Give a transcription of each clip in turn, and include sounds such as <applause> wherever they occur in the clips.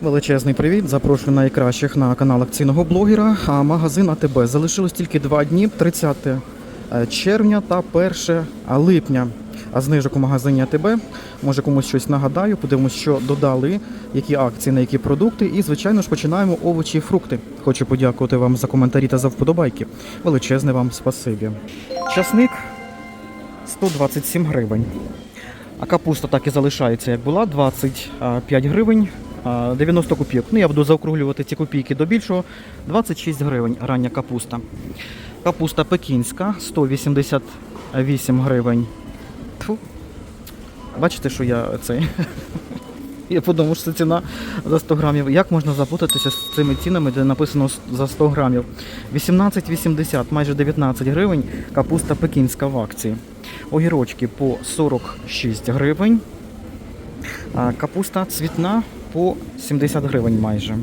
Величезний привіт! Запрошую найкращих на канал акційного блогера. А магазин АТБ залишилось тільки два дні: 30 червня та 1 липня. А знижок у магазині АТБ. Може комусь щось нагадаю, подивимось, що додали, які акції на які продукти. І, звичайно ж, починаємо овочі і фрукти. Хочу подякувати вам за коментарі та за вподобайки. Величезне вам спасибі. Часник 127 гривень. А капуста так і залишається, як була, 25 гривень. А, 90 копійок. Ну, я буду заокруглювати ці копійки до більшого. 26 гривень рання капуста. Капуста пекінська 188 гривень. Тьфу. Бачите, що я цей. <laughs> Я подумав, що це ціна за 100 грамів. Як можна запутатися з цими цінами, де написано за 100 грамів? 18,80, майже 19 гривень. Капуста пекінська в акції. Огірочки по 46 гривень. Капуста цвітна по 70 гривень майже.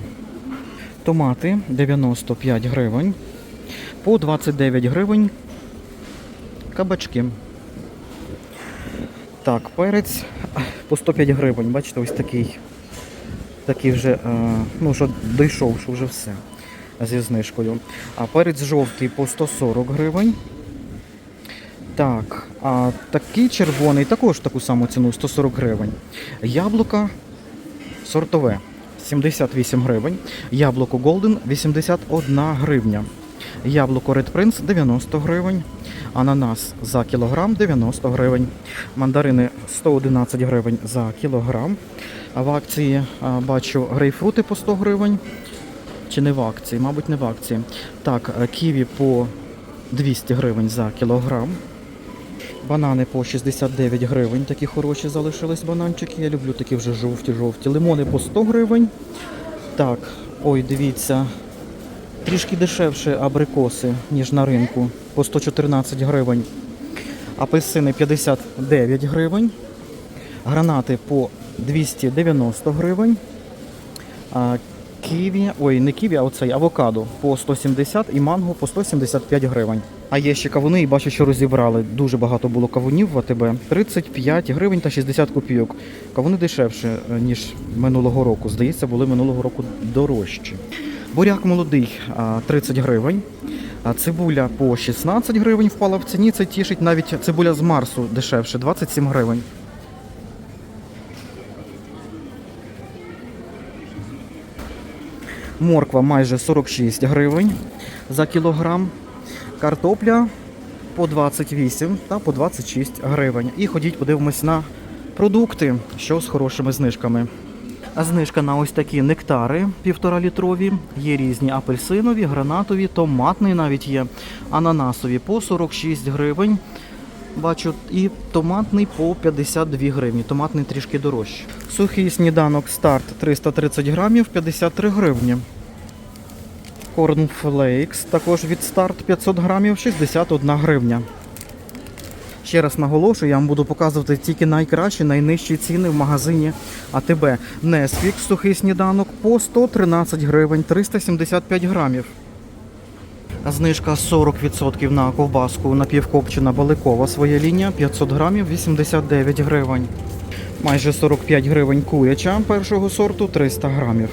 Томати 95 гривень. По 29 гривень. Кабачки. Так, перець по 105 гривень. Бачите, ось такий. Такий вже, е, ну, що дійшов, що вже все зі знижкою. А перець жовтий по 140 гривень. Так, а такий червоний також таку саму ціну 140 гривень. Яблука сортове 78 гривень. Яблуко Golden 81 гривня. Яблуко Red Prince 90 гривень. Ананас за кілограм 90 гривень. Мандарини 111 гривень за кілограм. В акції бачу грейпфрути по 100 гривень. Чи не в акції? Мабуть, не в акції. Так, е, ківі по 200 гривень за кілограм. Банани по 69 гривень, такі хороші залишились бананчики. Я люблю такі вже жовті-жовті. Лимони по 100 гривень. Так, ой, дивіться. Трішки дешевше абрикоси, ніж на ринку, по 114 гривень. Апельсини 59 гривень. Гранати по 290 гривень. Ківі, ой, не ківі, а оцей авокадо по 170 і манго по 175 гривень. А є ще кавуни, і бачу, що розібрали. Дуже багато було кавунів в АТБ. 35 гривень та 60 копійок. Кавуни дешевше, е, ніж минулого року. Здається, були минулого року дорожчі. Буряк молодий 30 гривень. А цибуля по 16 гривень впала в ціні. Це тішить навіть цибуля з Марсу дешевше 27 гривень. Морква майже 46 гривень за кілограм. Картопля по 28 та по 26 гривень. І ходіть, подивимось на продукти, що з хорошими знижками. Знижка на ось такі нектари півтора літрові. Є різні апельсинові, гранатові, томатний навіть є, ананасові по 46 гривень. Бачу, і томатний по 52 гривні. Томатний трішки дорожче. Сухий сніданок старт 330 грамів 53 гривні. Корнфлейкс також від старт 500 грамів 61 гривня. Ще раз наголошую, я вам буду показувати тільки найкращі, найнижчі ціни в магазині АТБ. Несфік сухий сніданок по 113 гривень 375 грамів. Знижка 40% на ковбаску напівкопчена баликова своя лінія 500 грамів 89 гривень. Майже 45 гривень куряча першого сорту 300 грамів.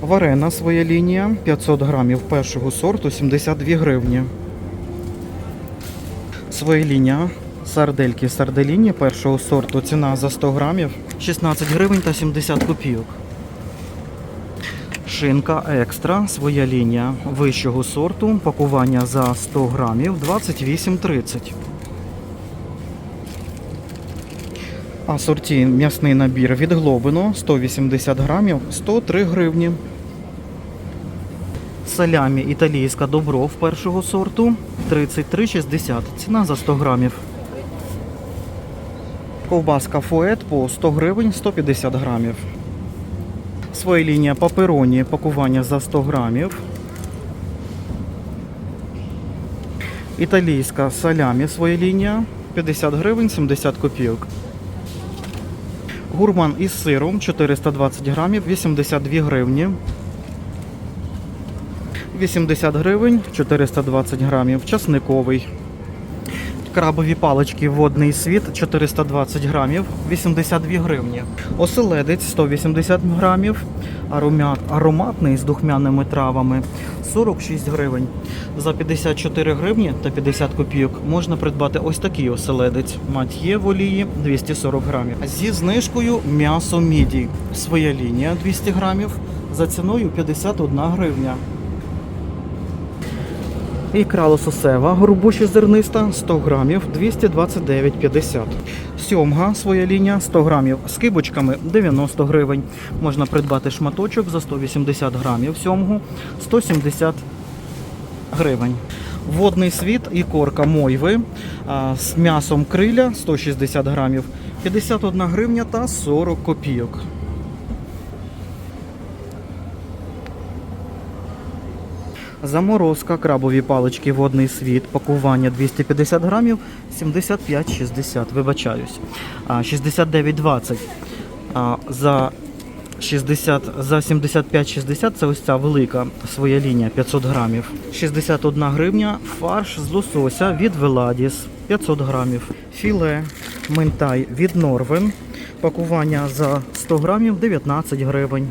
Варена своя лінія 500 грамів першого сорту 72 гривні. Своя лінія сардельки сарделіні першого сорту ціна за 100 грамів 16 гривень та 70 копійок. Шинка екстра, своя лінія вищого сорту, пакування за 100 грамів 28,30. Асорті м'ясний набір від Глобино 180 грамів 103 гривні. Салямі італійська добров першого сорту 33,60. Ціна за 100 грамів. Ковбаска фует по 100 гривень 150 грамів. Своя лінія папероні пакування за 100 грамів. Італійська салямі своя лінія 50 гривень 70 копійок. Гурман із сиром 420 грамів 82 гривні. 80 гривень 420 грамів. Часниковий. Крабові палички водний світ 420 грамів, 82 гривні. Оселедець 180 грамів, аромат, ароматний з духмяними травами 46 гривень. За 54 гривні та 50 копійок можна придбати ось такий оселедець. Мат'є в олії 240 грамів. Зі знижкою м'ясо міді. Своя лінія 200 грамів за ціною 51 гривня. Ікра лососева, горбуші зерниста 100 грамів 229,50. Сьомга своя лінія 100 грамів з кибочками 90 гривень. Можна придбати шматочок за 180 грамів сьомгу 170 гривень. Водний світ і корка мойви з м'ясом криля 160 грамів 51 гривня та 40 копійок. Заморозка, крабові палички, водний світ, пакування 250 грамів, 75,60, вибачаюсь. А, 69,20. А, за 60, за 75,60 це ось ця велика своя лінія 500 грамів. 61 гривня, фарш з лосося від Веладіс 500 грамів. Філе минтай від Норвен. Пакування за 100 грамів 19 гривень.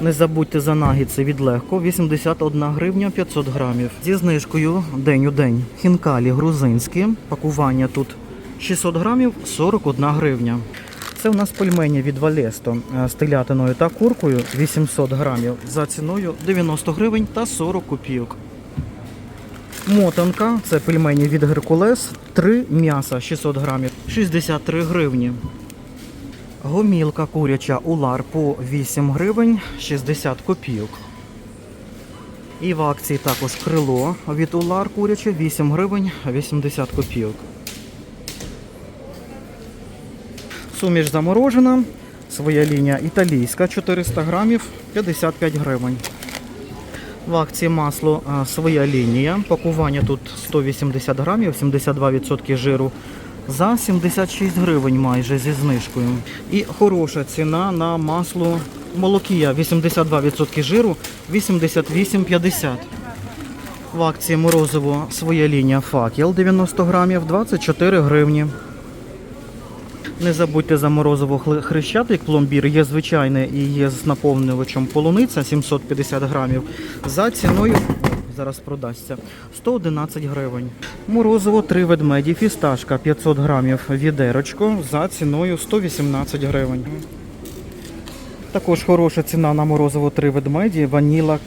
Не забудьте за нагідси від легко 81 гривня 500 грамів. Зі знижкою день у день. Хінкалі грузинські. Пакування тут 600 грамів 41 гривня. Це у нас пельмені від Валесто е, з телятиною та куркою 800 грамів за ціною 90 гривень та 40 копійок. Мотанка це пельмені від Геркулес, 3 м'яса 600 грамів 63 гривні. Гомілка куряча улар по 8 гривень 60 копійок. І в акції також крило від улар куряче 8 гривень 80 копійок. Суміш заморожена. Своя лінія італійська 400 грамів 55 гривень. В акції масло своя лінія. Пакування тут 180 грамів, 72% жиру за 76 гривень майже зі знижкою. І хороша ціна на масло молокія 82% жиру 88,50. В акції морозиво своя лінія факел 90 грамів 24 гривні. Не забудьте за морозиво хрещатик пломбір. Є звичайне і є з наповнювачем полуниця 750 грамів. За ціною зараз продасться 111 гривень. Морозиво 3 ведмеді, фісташка 500 грамів відерочко за ціною 118 гривень. Також хороша ціна на морозиво 3 ведмеді, ваніла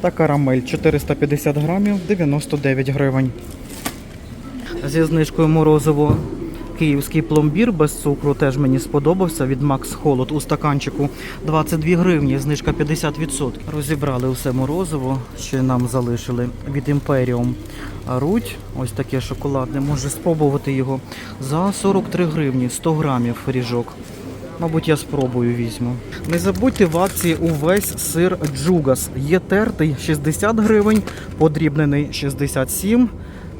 та карамель 450 грамів 99 гривень. Зі знижкою морозиво київський пломбір без цукру теж мені сподобався від Макс Холод у стаканчику 22 гривні, знижка 50%. Розібрали усе морозиво, ще нам залишили від Imperium Рудь. Ось таке шоколадне. Може спробувати його за 43 гривні, 100 грамів ріжок. Мабуть, я спробую візьму. Не забудьте в акції увесь сир Джугас. Є тертий 60 гривень, подрібнений 67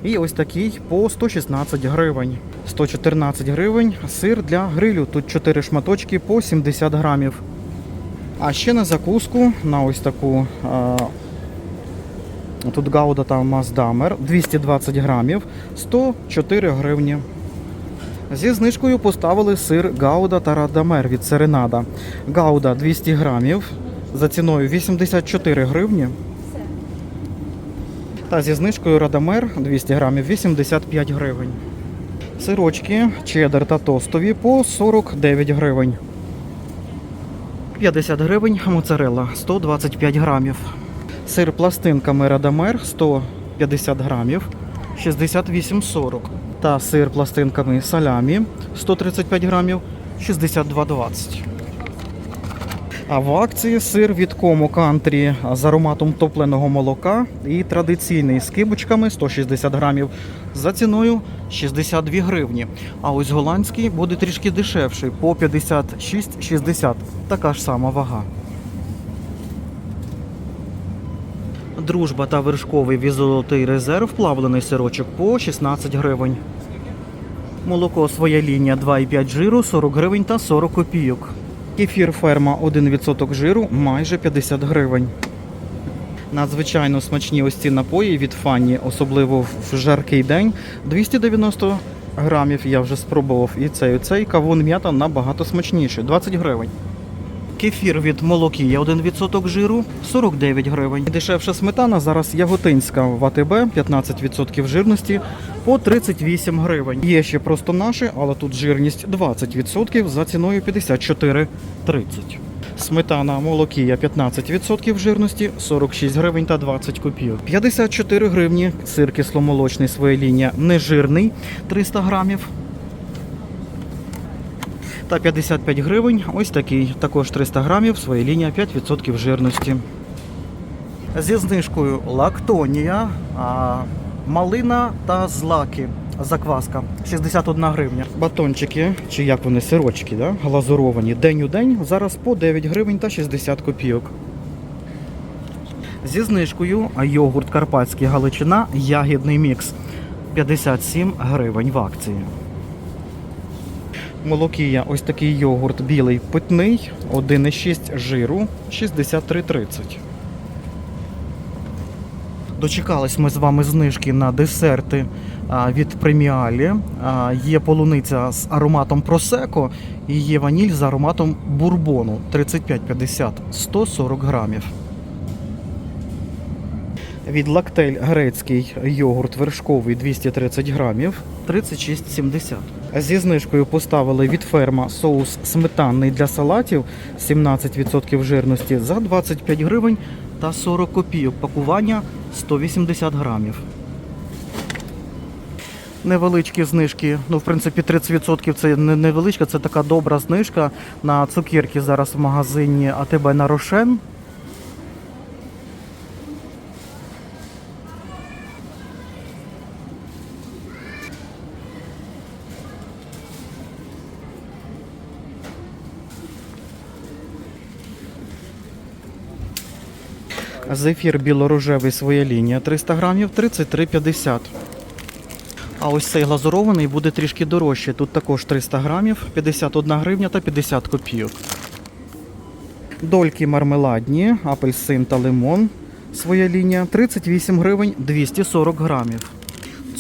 і ось такий по 116 гривень. 114 гривень сир для грилю. Тут 4 шматочки по 70 грамів. А ще на закуску на ось таку. Тут гауда та маздамер 220 грамів, 104 гривні. Зі знижкою поставили сир Гауда та Радамер від Серенада. Гауда 200 грамів за ціною 84 гривні. Та зі знижкою Радамер 200 грамів 85 гривень. Сирочки, чеддер та тостові по 49 гривень. 50 гривень моцарелла 125 грамів. Сир пластинками Радамер 150 грамів 68,40. Та сир пластинками салямі 135 грамів 62,20. А в акції сир від Комо Кантрі з ароматом топленого молока і традиційний з кибочками 160 грамів за ціною 62 гривні. А ось голландський буде трішки дешевший по 56,60. Така ж сама вага. Дружба та вершковий візолотий резерв плавлений сирочок по 16 гривень. Молоко своя лінія 2,5 жиру 40 гривень та 40 копійок. Кефір ферма 1% жиру майже 50 гривень. Надзвичайно смачні ось ці напої від фані, особливо в жаркий день. 290 грамів я вже спробував і цей, і цей кавун м'ята набагато смачніший. 20 гривень. Кефір від молокія 1% жиру 49 гривень. Дешевша сметана зараз яготинська в АТБ 15% жирності по 38 гривень. Є ще просто наші, але тут жирність 20% за ціною 54,30. Сметана молокія 15% жирності 46 гривень та 20 копійок. 54 гривні сир кисломолочний своєлінія нежирний 300 грамів та 55 гривень. Ось такий, також 300 грамів, своя лінія 5% жирності. Зі знижкою лактонія, малина та злаки. Закваска 61 гривня. Батончики, чи як вони, сирочки, да? глазуровані день у день. Зараз по 9 гривень та 60 копійок. Зі знижкою йогурт Карпатський Галичина, ягідний мікс 57 гривень в акції. Молокія, ось такий йогурт білий питний, 1,6 жиру, 63,30. Дочекались ми з вами знижки на десерти від преміалі. Є полуниця з ароматом просеко і є ваніль з ароматом бурбону 35,50 140 грамів. Від лактель грецький йогурт вершковий 230 грамів 36,70. Зі знижкою поставили від ферма соус сметанний для салатів 17% жирності за 25 гривень та 40 копійок. Пакування 180 грамів. Невеличкі знижки, ну в принципі 30% це не невеличка, це така добра знижка на цукерки зараз в магазині АТБ на Рошен. Зефір білорожевий своя лінія 300 грамів 33,50. А ось цей глазурований буде трішки дорожче. Тут також 300 грамів, 51 гривня та 50 копійок. Дольки мармеладні, апельсин та лимон. Своя лінія 38 гривень 240 грамів.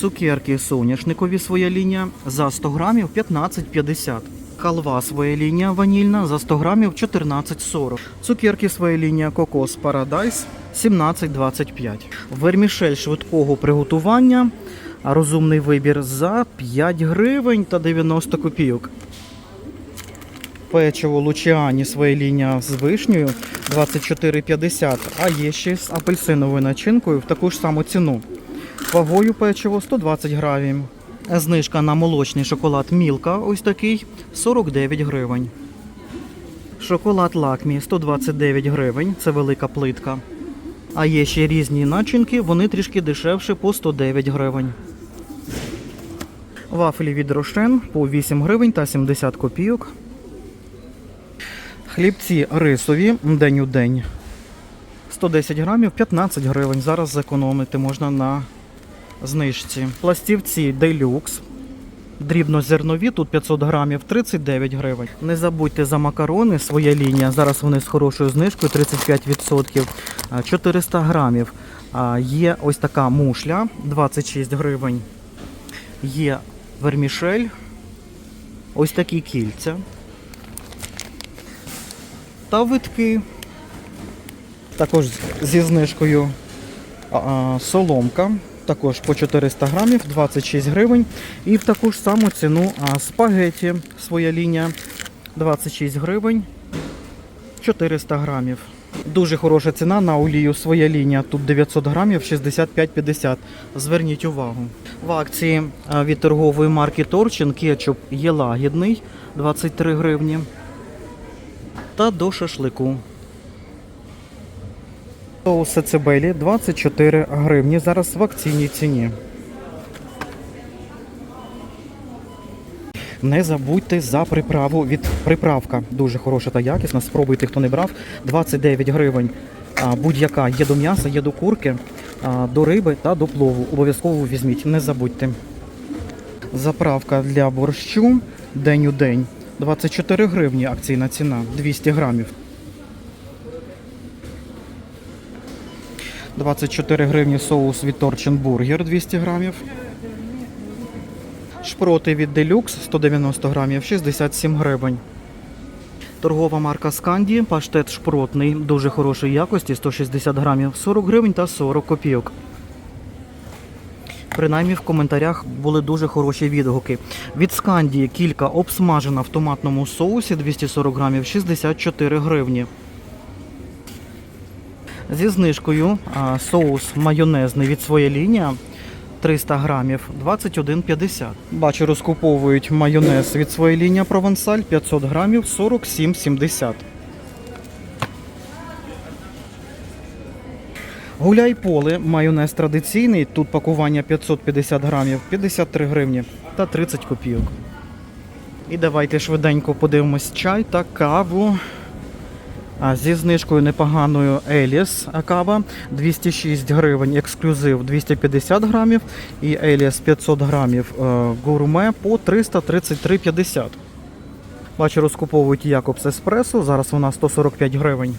Цукерки соняшникові своя лінія за 100 грамів 15,50. Халва своя лінія ванільна за 100 грамів 14,40. Цукерки своя лінія Кокос Парадайс 17,25. Вермішель швидкого приготування. Розумний вибір за 5 гривень та 90 копійок. Печиво Лучіані своя лінія з вишнею 24,50, а є ще з апельсиновою начинкою в таку ж саму ціну. Вагою печиво 120 грамів. Знижка на молочний шоколад Мілка ось такий 49 гривень. Шоколад Лакмі 129 гривень, це велика плитка. А є ще різні начинки, вони трішки дешевше по 109 гривень. Вафлі від Рошен по 8 гривень та 70 копійок. Хлібці рисові день у день. 110 грамів 15 гривень. Зараз зекономити можна на знижці. Пластівці делюкс. Дрібнозернові, тут 500 грамів 39 гривень. Не забудьте за макарони, своя лінія. Зараз вони з хорошою знижкою 35%. 400 грамів. Є ось така мушля 26 гривень. Є вермішель. Ось такі кільця. Та витки. Також зі знижкою соломка. Також по 400 грамів, 26 гривень. І в таку ж саму ціну а, спагеті своя лінія 26 гривень, 400 грамів. Дуже хороша ціна на олію своя лінія. Тут 900 грамів 65,50. Зверніть увагу. В акції від торгової марки Торчин кетчуп є лагідний 23 гривні. Та до шашлику. Соуси цибелі 24 гривні. Зараз в акційній ціні. Не забудьте за приправу від приправка. Дуже хороша та якісна. Спробуйте, хто не брав. 29 гривень. Будь-яка є до м'яса, є до курки, до риби та до плову. Обов'язково візьміть, не забудьте. Заправка для борщу день у день. 24 гривні акційна ціна, 200 грамів. 24 гривні соус від Торчин Бургер 200 грамів. Шпроти від Deluxe 190 грамів 67 гривень. Торгова марка Сканді, паштет шпротний, дуже хорошої якості, 160 грамів, 40 гривень та 40 копійок. Принаймні в коментарях були дуже хороші відгуки. Від Сканді кілька обсмажена в томатному соусі 240 грамів 64 гривні. Зі знижкою соус майонезний від своя лінія 300 грамів 21,50. Бачу, розкуповують майонез від своєї лінії провансаль 500 грамів 47,70. Гуляй поле, майонез традиційний. Тут пакування 550 грамів 53 гривні та 30 копійок. І давайте швиденько подивимось чай та каву. Зі знижкою непоганою Еліс кава 206 гривень, ексклюзив 250 грамів і Еліс 500 грамів е, гурме по 333,50. Бачу, розкуповують Якобс Еспресо, зараз вона 145 гривень.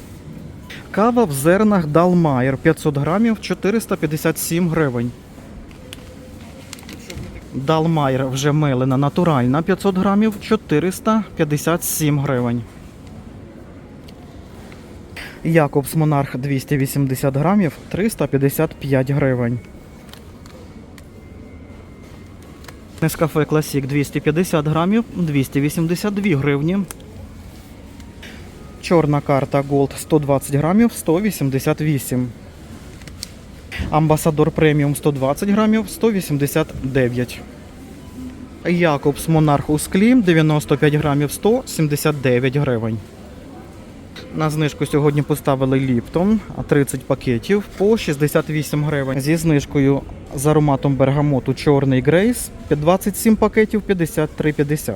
Кава в зернах Далмайер 500 грамів 457 гривень. Далмайер вже мелена натуральна 500 грамів 457 гривень. Якобс Монарх 280 грамів 355 гривень. Нескафе Класік 250 грамів 282 гривні. Чорна карта Gold 120 грамів 188. Амбасадор преміум 120 грамів 189. Якобс Монарх у склі 95 грамів 179 гривень. На знижку сьогодні поставили Ліптон, 30 пакетів по 68 гривень. Зі знижкою з ароматом бергамоту чорний Грейс 27 пакетів 53,50.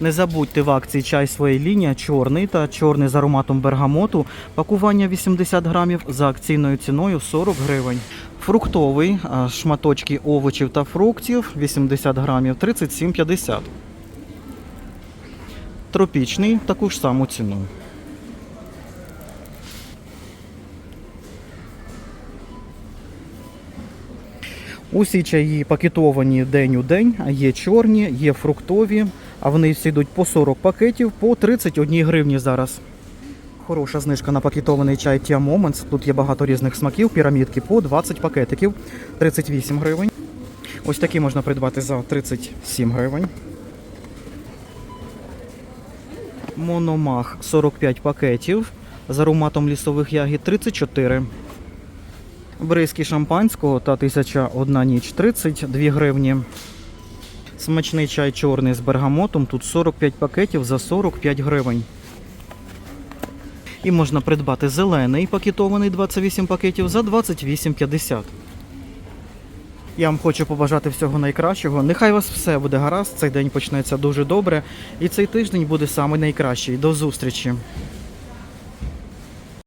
Не забудьте в акції чай своєї лінії чорний та чорний з ароматом бергамоту. Пакування 80 грамів за акційною ціною 40 гривень. Фруктовий шматочки овочів та фруктів 80 грамів 37,50. Тропічний таку ж саму ціну. Усі чаї пакетовані день у день, є чорні, є фруктові, а вони всі йдуть по 40 пакетів по 31 гривні зараз. Хороша знижка на пакетований чай Tia Moments. Тут є багато різних смаків, пірамідки по 20 пакетиків, 38 гривень. Ось такі можна придбати за 37 гривень. Мономах 45 пакетів з ароматом лісових ягід 34. Бризки шампанського та 1001 ніч 32 гривні. Смачний чай чорний з бергамотом. Тут 45 пакетів за 45 гривень. І можна придбати зелений пакетований 28 пакетів за 28,50. Я вам хочу побажати всього найкращого. Нехай вас все буде гаразд. Цей день почнеться дуже добре. І цей тиждень буде самий найкращий. До зустрічі!